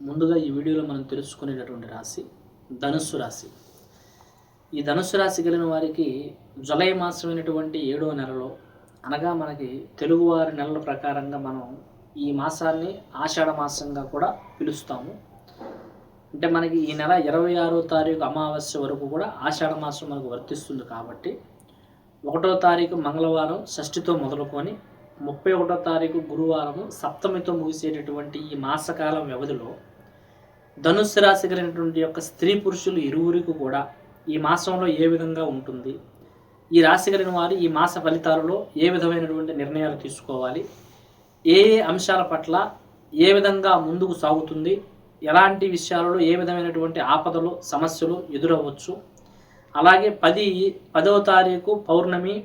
ముందుగా ఈ వీడియోలో మనం తెలుసుకునేటటువంటి రాశి ధనుస్సు రాశి. ఈ ధనుస్సు రాశి కలిగిన వారికి జులై మాసమైనటువంటి ఏడో నెలలో అనగా మనకి తెలుగువారి నెలల ప్రకారంగా మనం ఈ మాసాన్ని ఆషాఢ మాసంగా కూడా పిలుస్తాము. అంటే మనకి ఈ నెల ఇరవై ఆరో తారీఖు అమావాస్య వరకు కూడా ఆషాఢ మాసం మనకు వర్తిస్తుంది కాబట్టి ఒకటో తారీఖు మంగళవారం షష్ఠితో మొదలుకొని ముప్పై ఒకటో తారీఖు గురువారము సప్తమితో ముగిసేటటువంటి ఈ మాసకాలం వ్యవధిలో ధనుస్సు రాశి కలిగినటువంటి యొక్క స్త్రీ పురుషులు ఇరువురికి కూడా ఈ మాసంలో ఏ విధంగా ఉంటుంది? ఈ రాశి కలిగిన వారు ఈ మాస ఫలితాలలో ఏ విధమైనటువంటి నిర్ణయాలు తీసుకోవాలి? ఏ ఏ అంశాల పట్ల ఏ విధంగా ముందుకు సాగుతుంది? ఎలాంటి విషయాలలో ఏ విధమైనటువంటి ఆపదలు సమస్యలు ఎదురవ్వచ్చు? అలాగే పది పదవ తారీఖు పౌర్ణమి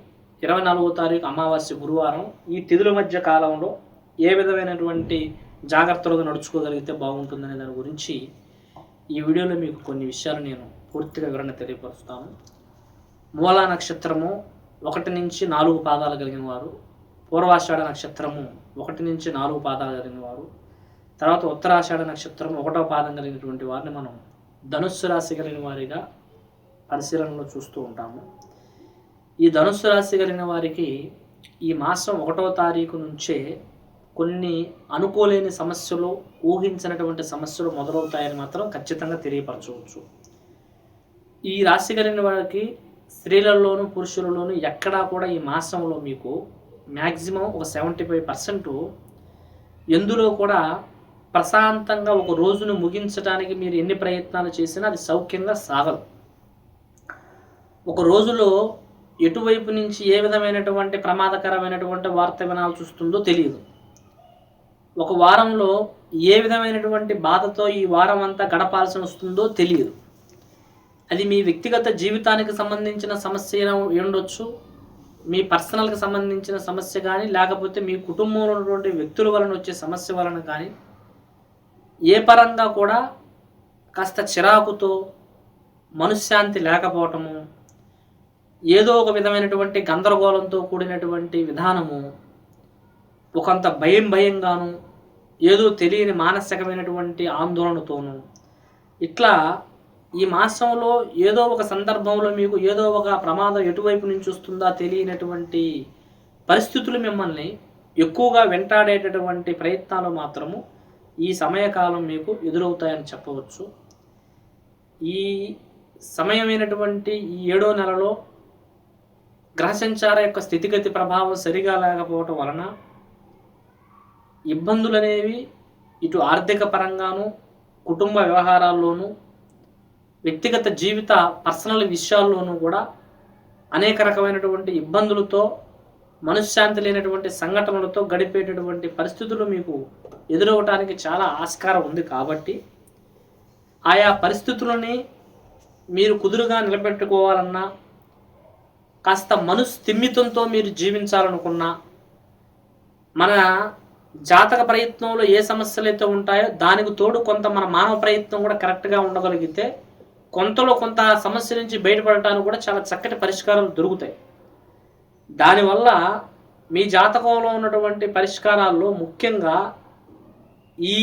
ఇరవై నాలుగో తారీఖు అమావాస్య గురువారం ఈ తిథుల మధ్య కాలంలో ఏ విధమైనటువంటి జాగ్రత్తలుగా నడుచుకోగలిగితే బాగుంటుందనే దాని గురించి ఈ వీడియోలో మీకు కొన్ని విషయాలు నేను పూర్తిగా వివరణ తెలియపరుస్తాను. మూలా నక్షత్రము ఒకటి నుంచి నాలుగు పాదాలు కలిగిన వారు పూర్వాషాఢ నక్షత్రము ఒకటి నుంచి నాలుగు పాదాలు కలిగిన వారు తర్వాత ఉత్తరాషాఢ నక్షత్రం ఒకటో పాదం కలిగినటువంటి వారిని మనం ధనుస్సు రాశి కలిగిన వారిగా పరిశీలనలో చూస్తూ ఉంటాము. ఈ ధనుస్సు రాశి కలిగిన వారికి ఈ మాసం ఒకటో తారీఖు నుంచే కొన్ని అనుకోలేని సమస్యలు ఊహించినటువంటి సమస్యలు మొదలవుతాయని మాత్రం ఖచ్చితంగా తెలియపరచవచ్చు. ఈ రాశి కలిగిన వారికి స్త్రీలలోను పురుషులలోను ఎక్కడా కూడా ఈ మాసంలో మీకు మ్యాక్సిమం ఒక సెవెంటీ ఫైవ్ పర్సెంట్ ఎందులో కూడా ప్రశాంతంగా ఒక రోజును ముగించడానికి మీరు ఎన్ని ప్రయత్నాలు చేసినా అది సౌఖ్యంగా సాగదు. ఒక రోజులో ఎటువైపు నుంచి ఏ విధమైనటువంటి ప్రమాదకరమైనటువంటి వార్త వినాల్సి వస్తుందో తెలియదు. ఒక వారంలో ఏ విధమైనటువంటి బాధతో ఈ వారం అంతా గడపాల్సి వస్తుందో తెలియదు. అది మీ వ్యక్తిగత జీవితానికి సంబంధించిన సమస్య ఉండొచ్చు మీ పర్సనల్కి సంబంధించిన సమస్య కానీ లేకపోతే మీ కుటుంబంలో ఉన్నటువంటి వ్యక్తుల వలన వచ్చే సమస్య వలన కానీ ఏ పరంగా కూడా కాస్త చిరాకుతో మనశ్శాంతి లేకపోవటము ఏదో ఒక విధమైనటువంటి గందరగోళంతో కూడినటువంటి విధానము ఒకంత భయం భయంగాను ఏదో తెలియని మానసికమైనటువంటి ఆందోళనతోనూ ఇట్లా ఈ మాసంలో ఏదో ఒక సందర్భంలో మీకు ఏదో ఒక ప్రమాదం ఎటువైపు నుంచి వస్తుందా తెలియనటువంటి పరిస్థితులు మిమ్మల్ని ఎక్కువగా వెంటాడేటటువంటి ప్రయత్నాలు మాత్రము ఈ సమయకాలం మీకు ఎదురవుతాయని చెప్పవచ్చు. ఈ సమయమైనటువంటి ఈ ఏడో నెలలో గ్రహసంచార యొక్క స్థితిగతి ప్రభావం సరిగా లేకపోవటం వలన ఇబ్బందులు అనేవి ఇటు ఆర్థిక పరంగాను కుటుంబ వ్యవహారాల్లోనూ వ్యక్తిగత జీవిత పర్సనల్ విషయాల్లోనూ కూడా అనేక రకమైనటువంటి ఇబ్బందులతో మనశ్శాంతి లేనటువంటి సంఘటనలతో గడిపేటటువంటి పరిస్థితులు మీకు ఎదురవటానికి చాలా ఆస్కారం ఉంది కాబట్టి ఆయా పరిస్థితులని మీరు కుదురుగా నిలబెట్టుకోవాలన్నా కాస్త మనస్థిమితంతో మీరు జీవించాలనుకున్నా మన జాతక ప్రయత్నంలో ఏ సమస్యలు అయితే ఉంటాయో దానికి తోడు కొంత మన మానవ ప్రయత్నం కూడా కరెక్ట్గా ఉండగలిగితే కొంతలో కొంత ఆ సమస్య నుంచి బయటపడటానికి కూడా చాలా చక్కటి పరిష్కారాలు దొరుకుతాయి. దానివల్ల మీ జాతకంలో ఉన్నటువంటి పరిష్కారాల్లో ముఖ్యంగా ఈ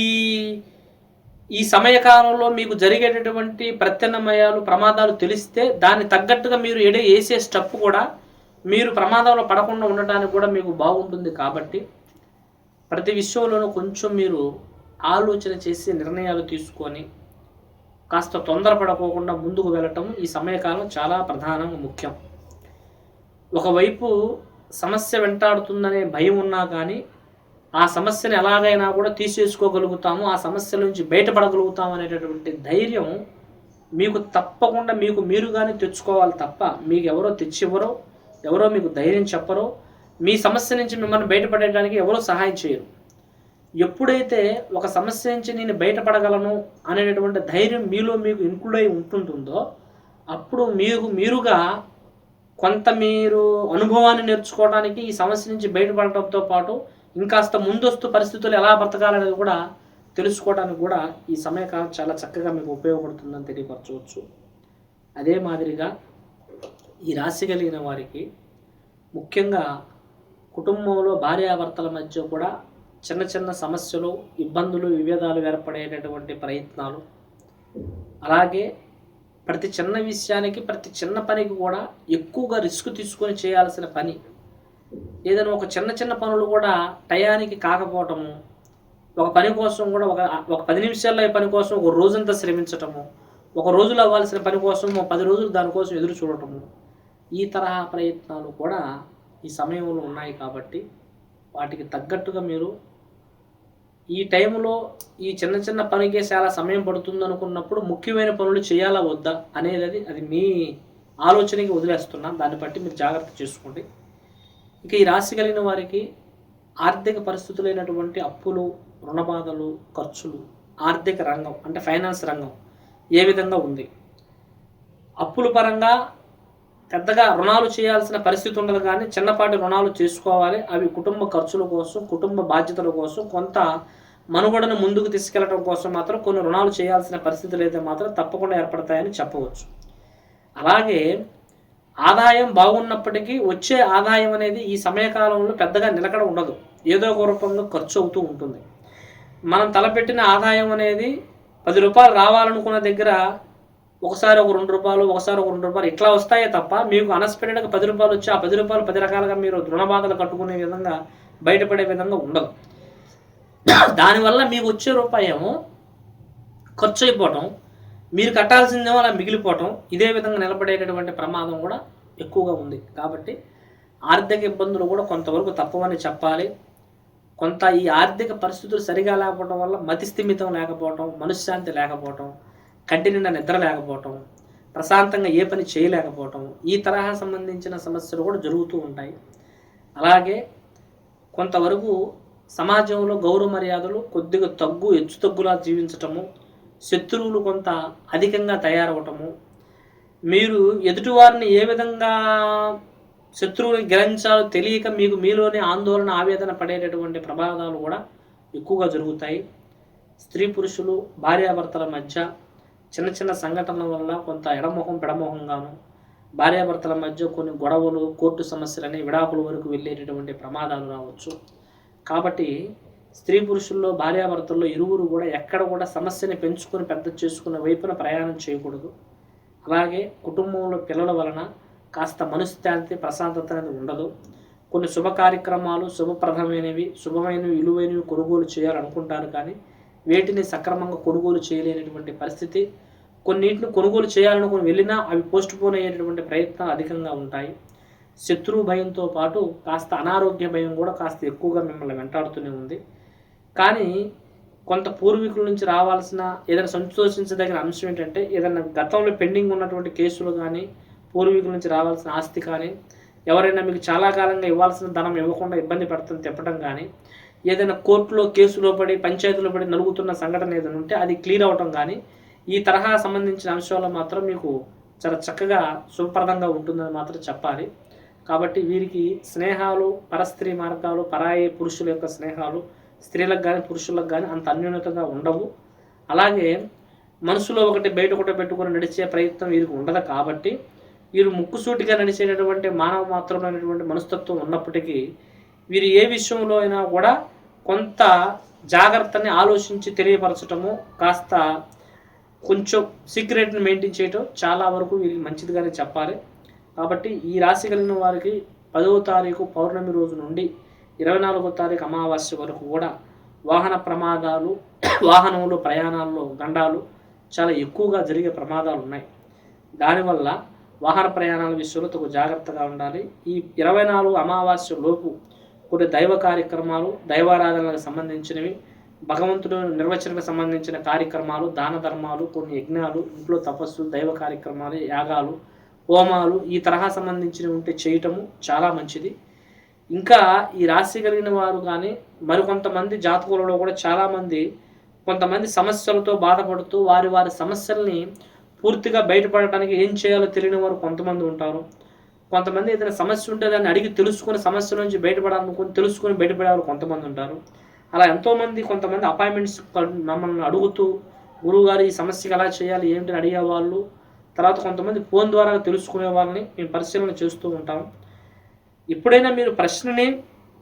ఈ సమయకాలంలో మీకు జరిగేటటువంటి ప్రత్యామ్నాయాలు ప్రమాదాలు తెలిస్తే దాన్ని తగ్గట్టుగా మీరు ఎడే వేసే స్టెప్ కూడా మీరు ప్రమాదంలో పడకుండా ఉండటానికి కూడా మీకు బాగుంటుంది కాబట్టి ప్రతి విషయంలోనూ కొంచెం మీరు ఆలోచన చేసి నిర్ణయాలు తీసుకొని కాస్త తొందరపడకోకుండా ముందుకు వెళ్ళటం ఈ సమయకాలం చాలా ప్రధానంగా ముఖ్యం. ఒకవైపు సమస్య వెంటాడుతుందనే భయం ఉన్నా కానీ ఆ సమస్యను ఎలాగైనా కూడా తీసేసుకోగలుగుతాము ఆ సమస్య నుంచి బయటపడగలుగుతాము అనేటటువంటి ధైర్యం మీకు తప్పకుండా మీకు మీరుగానే తెచ్చుకోవాలి తప్ప మీకు ఎవరో తెచ్చివ్వరో ఎవరో మీకు ధైర్యం చెప్పరో మీ సమస్య నుంచి మిమ్మల్ని బయటపడడానికి ఎవరూ సహాయం చేయరు. ఎప్పుడైతే ఒక సమస్య నుంచి నేను బయటపడగలను అనేటటువంటి ధైర్యం మీలో మీకు ఇంక్లూడ్ అయి ఉంటుంటుందో అప్పుడు మీకు మీరుగా కొంత మీరు అనుభవాన్ని నేర్చుకోవడానికి ఈ సమస్య నుంచి బయటపడటంతో పాటు ఇంకాస్త ముందస్తు పరిస్థితులు ఎలా బ్రతకాలనేది కూడా తెలుసుకోవడానికి కూడా ఈ సమయకాలం చాలా చక్కగా మీకు ఉపయోగపడుతుందని తెలియపరచవచ్చు. అదే మాదిరిగా ఈ రాశి కలిగిన వారికి ముఖ్యంగా కుటుంబంలో భార్యాభర్తల మధ్య కూడా చిన్న చిన్న సమస్యలు ఇబ్బందులు విభేదాలు ఏర్పడేటటువంటి ప్రయత్నాలు. అలాగే ప్రతి చిన్న విషయానికి ప్రతి చిన్న పనికి కూడా ఎక్కువగా రిస్క్ తీసుకొని చేయాల్సిన పని. ఏదైనా ఒక చిన్న చిన్న పనులు కూడా టయానికి కాకపోవటము ఒక పని కోసం కూడా ఒక ఒక పది నిమిషాల్లో ఈ పని కోసం ఒక రోజంతా శ్రమించటము ఒక రోజులో అవ్వాల్సిన పని కోసం ఒక పది రోజులు దానికోసం ఎదురు చూడటము ఈ తరహా ప్రయత్నాలు కూడా ఈ సమయంలో ఉన్నాయి కాబట్టి వాటికి తగ్గట్టుగా మీరు ఈ టైంలో ఈ చిన్న చిన్న పనికి చాలా సమయం పడుతుంది అనుకున్నప్పుడు ముఖ్యమైన పనులు చేయాలా వద్దా అనేది అది అది మీ ఆలోచనకి వదిలేస్తున్నా. దాన్ని బట్టి మీరు జాగ్రత్త చేసుకోండి. ఇక ఈ రాశి కలిగిన వారికి ఆర్థిక పరిస్థితులైనటువంటి అప్పులు రుణబాధలు ఖర్చులు ఆర్థిక రంగం అంటే ఫైనాన్స్ రంగం ఏ విధంగా ఉంది? అప్పుల పరంగా పెద్దగా రుణాలు చేయాల్సిన పరిస్థితి ఉండదు కానీ చిన్నపాటి రుణాలు చేసుకోవాలి. అవి కుటుంబ ఖర్చుల కోసం కుటుంబ బాధ్యతల కోసం కొంత మనుగడను ముందుకు తీసుకెళ్ళడం కోసం మాత్రం కొన్ని రుణాలు చేయాల్సిన పరిస్థితులు అయితే మాత్రం తప్పకుండా ఏర్పడతాయని చెప్పవచ్చు. అలాగే ఆదాయం బాగున్నప్పటికీ వచ్చే ఆదాయం అనేది ఈ సమయకాలంలో పెద్దగా నిలకడ ఉండదు. ఏదో ఒక రూపంలో ఖర్చు అవుతూ ఉంటుంది. మనం తలపెట్టిన ఆదాయం అనేది పది రూపాయలు రావాలనుకున్న దగ్గర ఒకసారి ఒక రెండు రూపాయలు ఒకసారి ఒక రెండు రూపాయలు ఇట్లా వస్తాయే తప్ప మీకు అన్ఎక్స్పెక్టెడ్గా పది రూపాయలు వచ్చి ఆ పది రూపాయలు పది రకాలుగా మీరు రుణబాధలు కట్టుకునే విధంగా బయటపడే విధంగా ఉండదు దానివల్ల మీకు వచ్చే రూపాయేమో ఖర్చు అయిపోవటం మీరు కట్టాల్సిందేమో అలా మిగిలిపోవటం ఇదే విధంగా నిలబడేటటువంటి ప్రమాదం కూడా ఎక్కువగా ఉంది. కాబట్టి ఆర్థిక ఇబ్బందులు కూడా కొంతవరకు తప్పవని చెప్పాలి. కొంత ఈ ఆర్థిక పరిస్థితులు సరిగా లేకపోవడం వల్ల మతి స్థిమితం లేకపోవటం మనశ్శాంతి లేకపోవటం కంటి నిండా నిద్ర లేకపోవటం ప్రశాంతంగా ఏ పని చేయలేకపోవటం ఈ తరహా సంబంధించిన సమస్యలు కూడా జరుగుతూ ఉంటాయి. అలాగే కొంతవరకు సమాజంలో గౌరవ మర్యాదలు కొద్దిగా తగ్గు హెచ్చు తగ్గులా జీవించటము శత్రువులు కొంత అధికంగా తయారవటము మీరు ఎదుటివారిని ఏ విధంగా శత్రువుని గ్రహించాలో తెలియక మీకు మీలోనే ఆందోళన ఆవేదన పడేటటువంటి ప్రమాదాలు కూడా ఎక్కువగా జరుగుతాయి. స్త్రీ పురుషులు భార్యాభర్తల మధ్య చిన్న చిన్న సంఘటనల వల్ల కొంత ఎడమొహం పెడమొహంగాను భార్యాభర్తల మధ్య కొన్ని గొడవలు కోర్టు సమస్యలని విడాకుల వరకు వెళ్ళేటటువంటి ప్రమాదాలు రావచ్చు. కాబట్టి స్త్రీ పురుషుల్లో భార్యాభర్తల్లో ఇరువురు కూడా ఎక్కడ కూడా సమస్యని పెంచుకొని పెద్ద చేసుకునే వైపున ప్రయాణం చేయకూడదు. అలాగే కుటుంబంలో పిల్లల వలన కాస్త మనశ్శాంతి ప్రశాంతత అనేది ఉండదు. కొన్ని శుభ కార్యక్రమాలు శుభప్రదమైనవి శుభమైనవి విలువైనవి కొనుగోలు చేయాలనుకుంటారు కానీ వేటిని సక్రమంగా కొనుగోలు చేయలేనటువంటి పరిస్థితి. కొన్నింటిని కొనుగోలు చేయాలనుకుని వెళ్ళినా అవి పోస్ట్ పోన్ అయ్యేటటువంటి ప్రయత్నాలు అధికంగా ఉంటాయి. శత్రువు భయంతో పాటు కాస్త అనారోగ్య భయం కూడా కాస్త ఎక్కువగా మిమ్మల్ని వెంటాడుతూనే ఉంది. కానీ కొంత పూర్వీకుల నుంచి రావాల్సిన ఏదైనా సంతోషించదగిన అంశం ఏంటంటే ఏదైనా గతంలో పెండింగ్ ఉన్నటువంటి కేసులు కానీ పూర్వీకుల నుంచి రావాల్సిన ఆస్తి కానీ ఎవరైనా మీకు చాలా కాలంగా ఇవ్వాల్సిన ధనం ఇవ్వకుండా ఇబ్బంది పడుతుంది తిప్పడం కానీ ఏదైనా కోర్టులో కేసులో పడి పంచాయతీలో పడి నలుగుతున్న సంఘటన ఏదైనా ఉంటే అది క్లియర్ అవటం కానీ ఈ తరహా సంబంధించిన అంశాల్లో మాత్రం మీకు చాలా చక్కగా శుభప్రదంగా ఉంటుందని మాత్రం చెప్పాలి. కాబట్టి వీరికి స్నేహాలు పరస్త్రీ మార్గాలు పరాయి పురుషుల యొక్క స్నేహాలు స్త్రీలకు కానీ పురుషులకు కానీ అంత అన్యోన్యతంగా ఉండవు. అలాగే మనసులో ఒకటి బయట ఒకటి పెట్టుకొని నడిచే ప్రయత్నం వీరికి ఉండదు కాబట్టి వీరు ముక్కుసూటిగా నడిచేటటువంటి మానవ మాత్రమైనటువంటి మనస్తత్వం ఉన్నప్పటికీ వీరు ఏ విషయంలో అయినా కూడా కొంత జాగ్రత్తని ఆలోచించి తెలియపరచటము కాస్త కొంచెం సీక్రెట్ని మెయింటైన్ చేయటం చాలా వరకు వీరికి మంచిదిగానే చెప్పాలి. కాబట్టి ఈ రాశి కలిగిన వారికి పదవ తారీఖు పౌర్ణమి రోజు నుండి ఇరవై నాలుగో తారీఖు అమావాస్య వరకు కూడా వాహన ప్రమాదాలు వాహనంలో ప్రయాణాల్లో గండాలు చాలా ఎక్కువగా జరిగే ప్రమాదాలు ఉన్నాయి. దానివల్ల వాహన ప్రయాణాల విషయంలో తగు జాగ్రత్తగా ఉండాలి. ఈ ఇరవై నాలుగు అమావాస్య లోపు కొన్ని దైవ కార్యక్రమాలు దైవారాధనలకు సంబంధించినవి భగవంతుడు నిర్వచనకు సంబంధించిన కార్యక్రమాలు దాన ధర్మాలు కొన్ని యజ్ఞాలు ఇంట్లో తపస్సు దైవ కార్యక్రమాలు యాగాలు హోమాలు ఈ తరహా సంబంధించినవి ఉంటే చేయటము చాలా మంచిది. ఇంకా ఈ రాశి కలిగిన వారు కానీ మరికొంతమంది జాతకులలో కూడా చాలామంది కొంతమంది సమస్యలతో బాధపడుతూ వారి వారి సమస్యల్ని పూర్తిగా బయటపడటానికి ఏం చేయాలో తెలియని వారు కొంతమంది ఉంటారు. కొంతమంది ఏదైనా సమస్య ఉంటే దాన్ని అడిగి తెలుసుకుని సమస్య నుంచి బయటపడాలనుకుని తెలుసుకుని బయటపడేవారు కొంతమంది ఉంటారు. అలా ఎంతోమంది కొంతమంది అపాయింట్మెంట్స్ మమ్మల్ని అడుగుతూ గురువుగారు ఈ సమస్యకి ఎలా చేయాలి ఏంటని అడిగే వాళ్ళు తర్వాత కొంతమంది ఫోన్ ద్వారా తెలుసుకునే వాళ్ళని మేము పరిశీలన చేస్తూ ఉంటాం. ఎప్పుడైనా మీరు ప్రశ్నని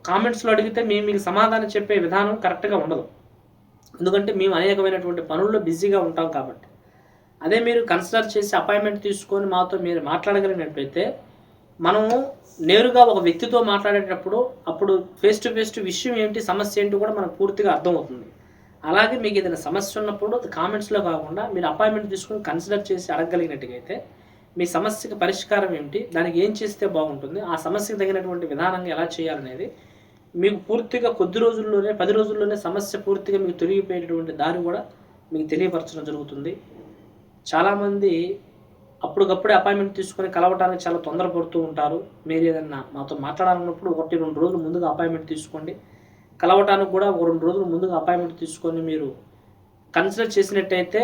కామెంట్స్లో అడిగితే మేము మీకు సమాధానం చెప్పే విధానం కరెక్ట్గా ఉండదు. ఎందుకంటే మేము అనేకమైనటువంటి పనుల్లో బిజీగా ఉంటాం కాబట్టి. అదే మీరు కన్సిడర్ చేసి అపాయింట్మెంట్ తీసుకొని మాతో మీరు మాట్లాడగలిగినట్లయితే మనము నేరుగా ఒక వ్యక్తితో మాట్లాడేటప్పుడు అప్పుడు ఫేస్ టు ఫేస్ టు విషయం ఏంటి సమస్య ఏంటి కూడా మనకు పూర్తిగా అర్థమవుతుంది. అలాగే మీకు ఏదైనా సమస్య ఉన్నప్పుడు కామెంట్స్లో కాకుండా మీరు అపాయింట్మెంట్ తీసుకొని కన్సిడర్ చేసి అడగగలిగినట్టుగైతే మీ సమస్యకి పరిష్కారం ఏమిటి దానికి ఏం చేస్తే బాగుంటుంది ఆ సమస్యకు తగినటువంటి విధానంగా ఎలా చేయాలనేది మీకు పూర్తిగా కొద్ది రోజుల్లోనే పది రోజుల్లోనే సమస్య పూర్తిగా మీకు తొలగిపోయేటటువంటి దారి కూడా మీకు తెలియపరచడం జరుగుతుంది. చాలామంది అప్పటికప్పుడే అపాయింట్మెంట్ తీసుకొని కలవటానికి చాలా తొందరపడుతూ ఉంటారు. మీరు ఏదన్నా మాతో మాట్లాడాలన్నప్పుడు ఒకటి రెండు రోజులు ముందుగా అపాయింట్మెంట్ తీసుకోండి. కలవటానికి కూడా ఒక రెండు రోజులు ముందుగా అపాయింట్మెంట్ తీసుకొని మీరు కన్సిడర్ చేసినట్టయితే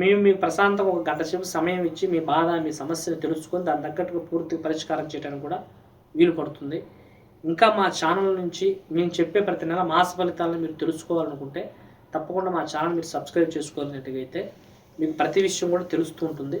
మేము మీకు ప్రశాంతంగా ఒక గంట సేపు సమయం ఇచ్చి మీ బాధ మీ సమస్యను తెలుసుకొని దాని తగ్గట్టుగా పూర్తి పరిష్కారం చేయడానికి కూడా వీలు పడుతుంది. ఇంకా మా ఛానల్ నుంచి మేము చెప్పే ప్రతి నెల మాస ఫలితాలను మీరు తెలుసుకోవాలనుకుంటే తప్పకుండా మా ఛానల్ మీరు సబ్స్క్రైబ్ చేసుకోవాలన్నట్టుగా అయితే మీకు ప్రతి విషయం కూడా తెలుస్తూ ఉంటుంది.